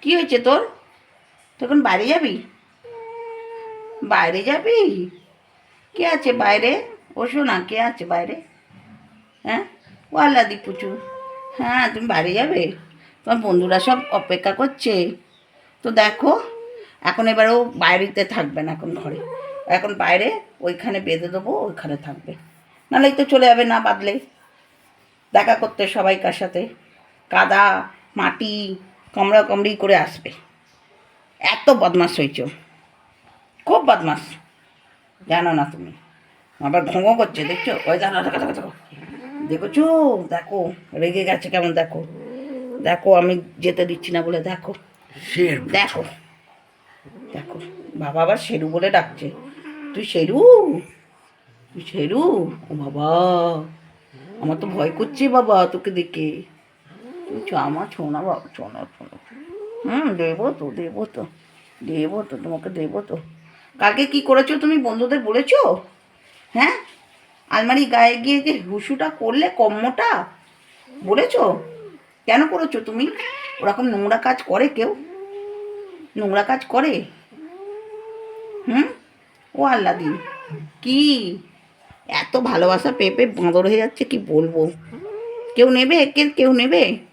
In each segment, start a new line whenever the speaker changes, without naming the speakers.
কি হয়েছে তোর? তখন বাইরে যাবি? বাইরে যাবি? কে আছে বাইরে? ও শোনা কে আছে বাইরে? হ্যাঁ? ও আল্লাদি পুচু। হ্যাঁ তুমি বাইরে যাবে? তোমার বন্ধুরা সব অপেক্ষা করছে। তো দেখো, এখন এবার ও বাইরেতে থাকবে না এখন ঘরে। এখন বাইরে, ওইখানে বেঁধে দেবো, ওইখানে থাকবে। নাহলেই তো চলে যাবে না বাদলে। দেখা করতে সবাইকার সাথে? কাদা, মাটি কামড়া কামড়ি করে আসবে। এত বদমাস হয়েছ। খুব বদমাস জানো না তুমি। আবার ঘোঙো করছে দেখছ? ওই দেখো দেখেছ দেখো রেগে গেছে কেমন দেখো। দেখো আমি যেতে দিচ্ছি না বলে দেখো। দেখো। দেখো বাবা আবার শেরু বলে ডাকছে। তুই শেরু? তুই শেরু? ও বাবা। আমার তো ভয় করছে বাবা তোকে দেখে। চ আমার ছোনা বাবা ছোনা ছোনা হুম, দেবো তো দেবো তো দেবো তো, তোমাকে দেবো তো। কালকে কি করেছ তুমি, বন্ধুদের বলেছ? হ্যাঁ? আলমারি গায়ে গিয়ে যে হুসুটা করলে, কম্মটা? বলেছ? কেন করেছ তুমি? ওরকম নোংরা কাজ করে কেউ? নোংরা কাজ করে? হুম? ও আল্লাদি কি? এত ভালোবাসা পেপে বাঁদর হয়ে যাচ্ছে, কি বলব? কেউ নেবে? কে, কেউ নেবে?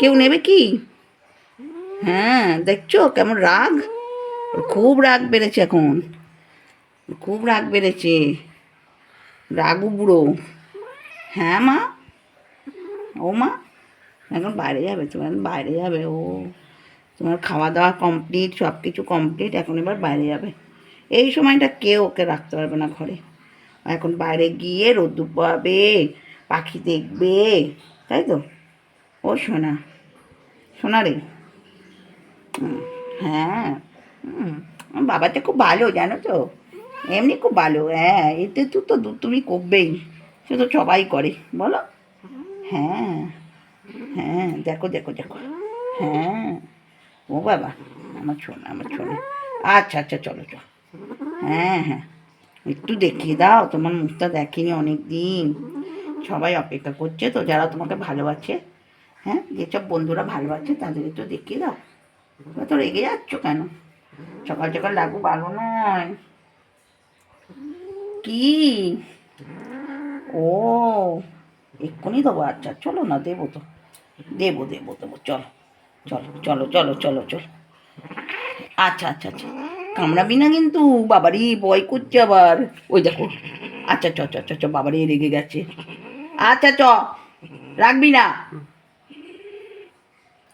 কেউ নেবে কি? হ্যাঁ দেখছ কেমন রাগ? খুব রাগ বেড়েছে এখন। খুব রাগ বেড়েছে। রাগু বুড়ো। হ্যাঁ মা? ও মা? এখন বাইরে যাবে, তোমার বাইরে যাবে। ও, তোমার খাওয়া দাওয়া কমপ্লিট সব কিছু কমপ্লিট এখন এবার বাইরে যাবে। এই সময়টা কেউ ওকে রাখতে পারবে না ঘরে। এখন বাইরে গিয়ে রোদ্দুর পাবে, পাখি দেখবে, তাই তো? ও সোনা সোনা রে। হ্যাঁ আমার বাবাটা খুব ভালো, জানো তো। এমনি খুব ভালো হ্যাঁ এতে তো তো তুমি করবেই, সে তো সবাই করে, বলো? হ্যাঁ হ্যাঁ দেখো দেখো দেখো। হ্যাঁ ও বাবা, আমার শোনা আমার শোনা আচ্ছা আচ্ছা চলো চলো। হ্যাঁ হ্যাঁ একটু দেখিয়ে দাও, তোমার মুখটা দেখিনি অনেক দিন সবাই অপেক্ষা করছে তো, যারা তোমাকে ভালোবাসে। হ্যাঁ? যেসব বন্ধুরা ভালোবাসে তাদের একটু দেখিয়ে দাও। তো রেগে যাচ্ছ কেন? সকাল সকাল লাগু ভালো নয়। কি? ও, এক্ষুনি দেবো। আচ্ছা চলো না, দেবো তো। দেবো দেবো দেবো। চলো চলো চলো চলো চলো চলো। আচ্ছা আচ্ছা আচ্ছা। কামড়াবি না কিন্তু বাবারই ভয় করছে আবার। ওই দেখো। আচ্ছা চ চ চ বাবারই রেগে গেছে। আচ্ছা চ, রাখবি না।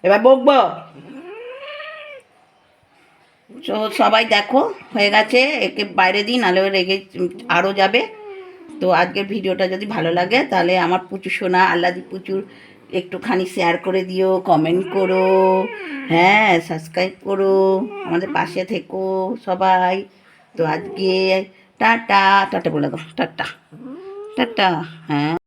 এবার বকবো। তো সবাই দেখো, হয়ে গেছে, একে বাইরে দিন নাহলে রেগে আরও যাবে। তো আজকের ভিডিওটা যদি ভালো লাগে, তাহলে আমার পুচু সোনা, আল্লাদি পুচুর একটুখানি শেয়ার করে দিও কমেন্ট করো হ্যাঁ সাবস্ক্রাইব করো, আমাদের পাশে থেকো সবাই। তো আজকে টাটা টাটা বলে দাও, টাটা টাটা হ্যাঁ।